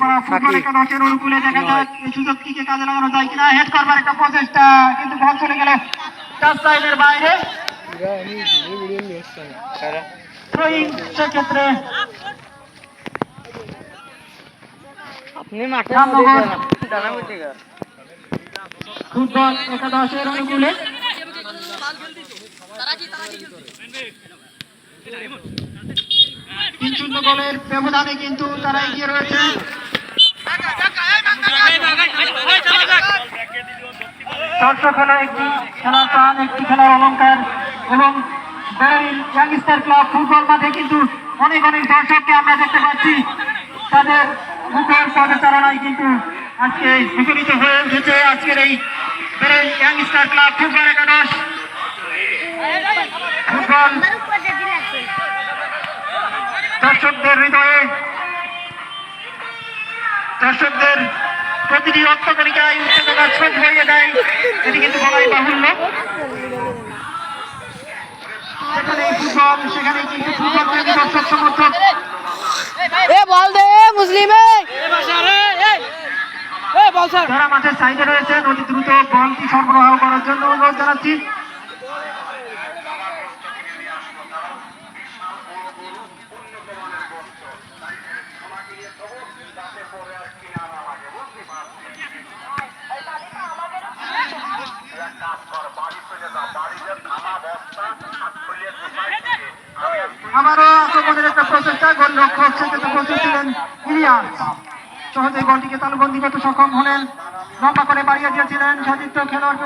Football একটা দশের অনুকূলে দেখা যাক এই সুযোগটিকে কাজে লাগানো যায় কিনা। হেড করবার একটা প্রচেষ্টা কিন্তু বল চলে গেল টাচ লাইনের বাইরে। সেক্ষেত্রে আপনি মাঠে ফুটবল একাদশের অনুকূলে। তিন শূন্য গোলের ব্যবধানে কিন্তু তারা এগিয়ে রয়েছে। দর্শক হলো একটি খেলার প্রাণ, একটি খেলার অলংকার এবং ইয়াংস্টার ক্লাব ফুটবল মাঠে কিন্তু অনেক অনেক দর্শককে আমরা দেখতে পাচ্ছি। তাদের মুখের পদচারণায় কিন্তু আজকে হয়ে উঠেছে আজকের এই ইয়াংস্টার ক্লাব ফুটবল একাদশ। ফুটবল দর্শকদের হৃদয়ে, দর্শকদের প্রতিটি রক্তকণিকায় উত্তেজনা ছোট হয়ে দেয়। এটি কিন্তু বলাই বাহুল্য। ফুটবল সেখানে কিন্তু ফুটবল প্রেমী দর্শক সমর্থক। এ বল দে মুসলিম এ। এ বল স্যার যারা মাঠের সাইডে রয়েছেন অতি দ্রুত বলটি সরবরাহ করার জন্য অনুরোধ জানাচ্ছি। আবারও আক্রমণের একটা প্রচেষ্টা, গোল রক্ষক সেক্ষেত্রে প্রস্তুত ছিলেন ইলিয়াস। সহজে গোলটিকে তালুবন্দি করতে সক্ষম হলেন, লম্বা করে বাড়িয়ে দিয়েছিলেন সতীর্থ খেলোয়াড়